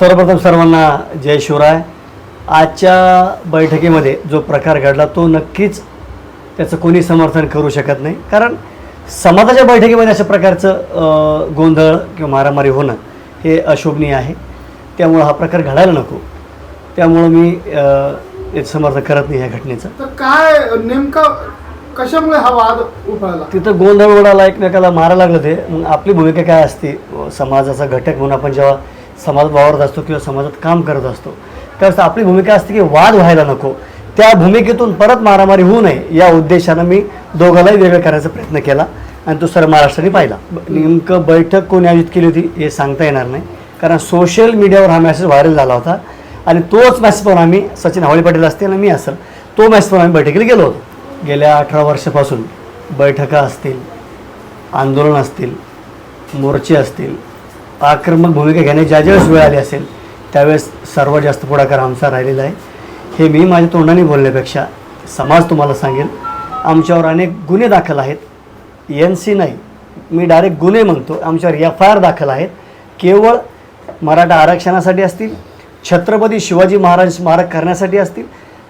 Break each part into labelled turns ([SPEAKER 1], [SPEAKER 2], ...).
[SPEAKER 1] सर्वप्रथम सर्वांना जय शिवराय. आजच्या बैठकीमध्ये जो प्रकार घडला तो नक्कीच त्याचं कोणी समर्थन करू शकत नाही. कारण समाजाच्या बैठकीमध्ये अशा प्रकारचं गोंधळ किंवा मारामारी होणं हे अशोभनीय आहे. त्यामुळं हा प्रकार घडायला नको. त्यामुळं मी समर्थन करत नाही या घटनेचं.
[SPEAKER 2] तर काय नेमका कशामुळे हा वाद उफाळला?
[SPEAKER 1] तिथं गोंधळ उडाला एकमेकाला मारायला लागलं ते मग आपली भूमिका काय असते? समाजाचा घटक म्हणून आपण जेव्हा समाज वावरत असतो किंवा समाजात काम करत असतो. त्यावेळेस आपली भूमिका असते की वाद व्हायला नको. त्या भूमिकेतून परत मारामारी होऊ नये या उद्देशानं मी दोघांनाही वेगळं करायचा प्रयत्न केला आणि तो सर महाराष्ट्राने पाहिला. नेमकं बैठक कोणी आयोजित केली होती हे सांगता येणार नाही. कारण सोशल मीडियावर हा मेसेज व्हायरल झाला होता आणि तोच मेसेज पाहून आम्ही सचिन हावळे पाटील असतील आणि मी असेल तो मेसेज पाहून आम्ही बैठकीला गेलो होतो. गेल्या अठरा वर्षापासून बैठका असतील आंदोलन असतील मोर्चे असतील आक्रमक भूमिका घेण्याची ज्या ज्यावेळेस वेळ आली असेल त्यावेळेस सर्वात जास्त पुढाकार आमचा राहिलेला आहे. हे मी माझ्या तोंडाने बोलण्यापेक्षा समाज तुम्हाला सांगेल आमच्यावर अनेक गुन्हे दाखल आहेत. एन सी नाही मी डायरेक्ट गुन्हे म्हणतो. आमच्यावर एफ आय आर दाखल आहेत. केवळ मराठा आरक्षणासाठी असतील छत्रपती शिवाजी महाराज स्मारक करण्यासाठी असतील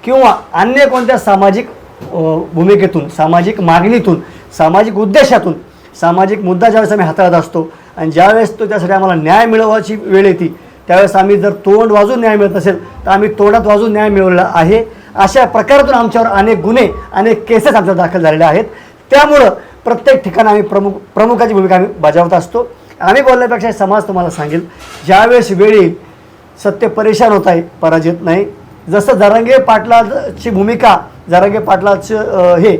[SPEAKER 1] किंवा अन्य कोणत्या सामाजिक भूमिकेतून सामाजिक मागणीतून सामाजिक उद्देशातून सामाजिक मुद्दा ज्यावेळेस आम्ही हाताळत असतो आणि ज्यावेळेस तो त्यासाठी आम्हाला न्याय मिळवायची वेळ येते त्यावेळेस आम्ही जर तोंड वाजून न्याय मिळत असेल तर आम्ही तोंडात वाजून न्याय मिळवला आहे. अशा प्रकारातून आमच्यावर अनेक गुन्हे अनेक केसेस आमच्या दाखल झालेल्या आहेत. त्यामुळं प्रत्येक ठिकाणी आम्ही प्रमुख प्रमुखाची भूमिका आम्ही बजावत असतो. आम्ही बोलण्यापेक्षा समाज तुम्हाला सांगेल ज्यावेळेस वेळी सत्य परेशान होत आहे पराजित नाही. जसं जरांगे पाटलाची भूमिका जरांगे पाटलाचं हे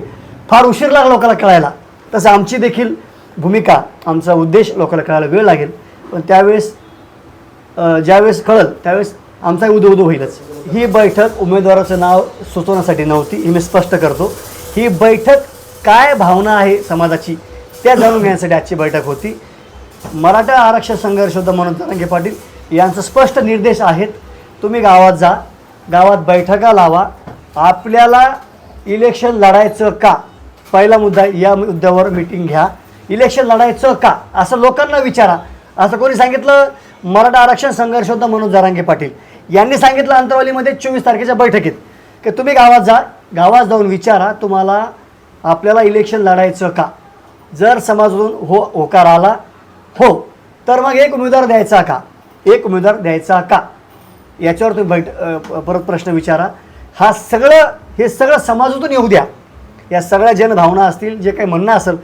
[SPEAKER 1] फार उशीर लागला लोकांना कळायला. तसं आमची देखील भूमिका आमचा उद्देश लोकांना कळायला वेळ लागेल. पण त्यावेळेस ज्यावेळेस कळल त्यावेळेस आमचा उदो उदो होईलच. ही बैठक उमेदवाराचं नाव सुचवण्यासाठी नव्हती ही मी स्पष्ट करतो. ही बैठक काय भावना आहे समाजाची त्या जाणून घेण्यासाठी आजची बैठक होती. मराठा आरक्षण संघर्ष होता म्हणून तरंगे पाटील यांचं स्पष्ट निर्देश आहेत. तुम्ही गावात जा गावात बैठका लावा. आपल्याला इलेक्शन लढायचं का? पहिला मुद्दा या मुद्द्यावर मिटिंग घ्या. इलेक्शन लढायचं का? असं लोकांना विचारा. असं कोणी सांगितलं? मराठा आरक्षण संघर्ष होता म्हणून जारांगे पाटील. यांनी सांगितलं अंतरवालीमध्ये चोवीस तारखेच्या बैठकीत. की तुम्ही गावात जा गावात जाऊन विचारा तुम्हाला आपल्याला इलेक्शन लढायचं का? जर समाजातून हो होकार आला हो. तर मग एक उमेदवार द्यायचा का? एक उमेदवार द्यायचा का? याच्यावर तुम्ही बैठ परत प्रश्न विचारा. हा सगळं हे सगळं समाजातून येऊ द्या. या सगळ्या जनभावना असतील जे काही म्हणणं असेल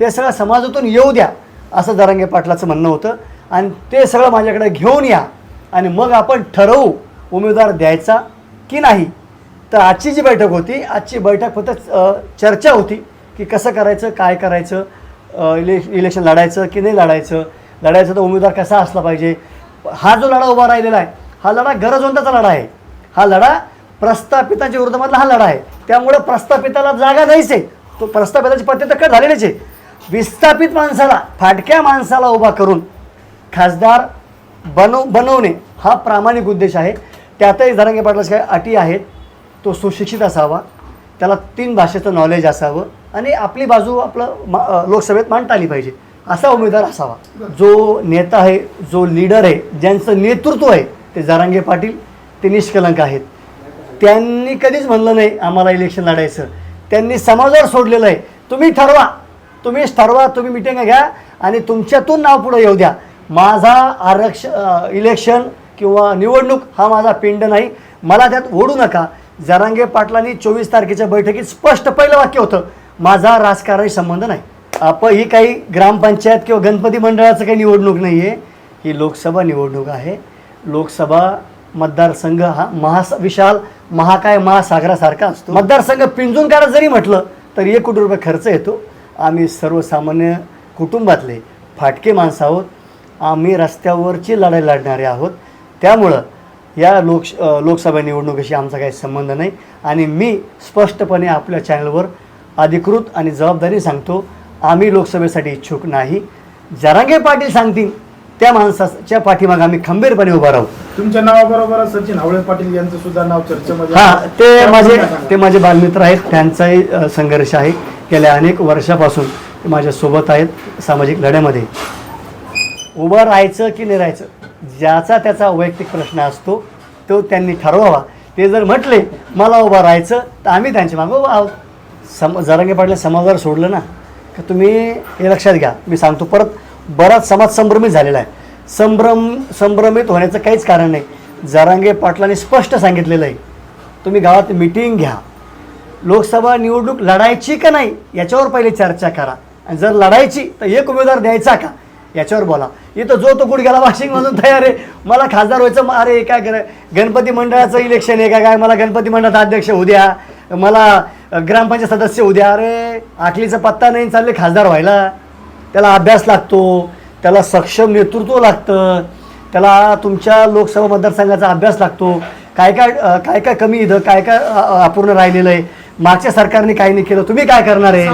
[SPEAKER 1] ते सगळं समाजातून येऊ द्या असं दरंगे पाटलाचं म्हणणं होतं. आणि ते सगळं माझ्याकडे घेऊन या आणि मग आपण ठरवू उमेदवार द्यायचा की नाही. तर आजची जी बैठक होती आजची बैठक फक्त चर्चा होती की कसं करायचं काय करायचं इले इलेक्शन लढायचं की नाही लढायचं लढायचं तर उमेदवार कसा असला पाहिजे. हा जो लढा उभा राहिलेला आहे हा लढा गरजवंताचा लढा आहे. हा लढा प्रस्थापितांच्या विरोधामधला हा लढा आहे. त्यामुळं प्रस्थापिताला जागा द्यायचे तो प्रस्थापिताची पद्धत तर कट झालेलीच आहे. विस्थापित माणसाला फाटक्या माणसाला उभा करून खासदार बनव बनवणे हा प्रामाणिक उद्देश आहे. त्यातही धरंगे पाटलाच्या काही अटी आहेत. तो सुशिक्षित असावा. त्याला तीन भाषेचं नॉलेज असावं. आणि आपली बाजू आपलं मा लोकसभेत मांडता आली पाहिजे. असा उमेदवार असावा. जो नेता आहे जो लीडर आहे ज्यांचं नेतृत्व आहे ते जारांगे पाटील ते निष्कलंक आहेत. त्यांनी कधीच म्हणलं नाही आम्हाला इलेक्शन लढायचं. त्यांनी समाजावर सोडलेलं आहे. तुम्ही ठरवा. तुम्हीच ठरवा तुम्ही मिटिंग घ्या आणि तुमच्यातून नाव पुढे येऊ द्या. माझा आरक्ष इलेक्शन किंवा निवडणूक हा माझा पिंड नाही. मला त्यात ओढू नका. जरांगे पाटलांनी चोवीस तारखेच्या बैठकीत स्पष्ट पहिलं वाक्य होतं. माझा राजकारणी संबंध नाही. आपण ही काही ग्रामपंचायत किंवा गणपती मंडळाचं काही निवडणूक नाही आहे ही लोकसभा निवडणूक आहे. लोकसभा मतदारसंघ हा महास विशाल महाकाय महासागरासारखा असतो. मतदारसंघ पिंजून काढा जरी म्हटलं तर एक कोटी रुपये खर्च येतो. आम्ही सर्वसामान्य कुटुंबातले फाटके माणसं आहोत. आम्ही रस्त्यावरची लढाई लढणारे आहोत. त्यामुळं या लोक लोकसभा निवडणुकीशी आमचा काही संबंध नाही. आणि मी स्पष्टपणे आपल्या चॅनलवर अधिकृत आणि जबाबदारी सांगतो आम्ही लोकसभेसाठी इच्छुक नाही. जरांगे पाटील सांगतील त्या माणसाच्या पाठीमागे आम्ही खंबीरपणे उभा राहू.
[SPEAKER 2] तुमच्या नावाबरोबर सचिन हावळे पाटील यांचं सुद्धा नाव चर्चेमध्ये
[SPEAKER 1] हा. ते माझे? ते माझे बालमित्र आहेत. त्यांचाही अ, संघर्ष आहे. गेल्या अनेक वर्षापासून ते माझ्यासोबत आहेत सामाजिक लढ्यामध्ये उभं राहायचं की नाही राहायचं ज्याचा त्याचा वैयक्तिक प्रश्न असतो तो त्यांनी ठरवावा. ते जर म्हटले मला उभं राहायचं तर आम्ही त्यांच्या मागं उभं आहोत. सम जरांगे पाटले समाजावर सोडलं ना का तुम्ही हे लक्षात घ्या. मी सांगतो परत बराच समाज संभ्रमित झालेला आहे. संभ्रम संभ्रमित होण्याचं काहीच कारण नाही. जरांगे पाटलांनी स्पष्ट सांगितलेलं आहे. तुम्ही गावात मिटिंग घ्या. लोकसभा निवडणूक लढायची का नाही याच्यावर पहिले चर्चा करा. आणि जर लढायची तर एक उमेदवार द्यायचा का? याच्यावर बोला. इथं जो तो गुडघ्याला वाशिंगमधून तयार आहे मला खासदार व्हायचं मग अरे काय करा? गणपती मंडळाचं इलेक्शन आहे का काय? मला गणपती मंडळाचा अध्यक्ष होऊ द्या. मला ग्रामपंचायत सदस्य उद्या अरे आटलीचा पत्ता नाही चालले खासदार व्हायला. त्याला अभ्यास लागतो. त्याला सक्षम नेतृत्व लागतं. त्याला तुमच्या लोकसभा मतदारसंघाचा अभ्यास लागतो. काय काय काय काय कमी इथं काय काय अपूर्ण राहिलेलं आहे. मागच्या सरकारने काही नाही केलं. तुम्ही काय करणार आहे?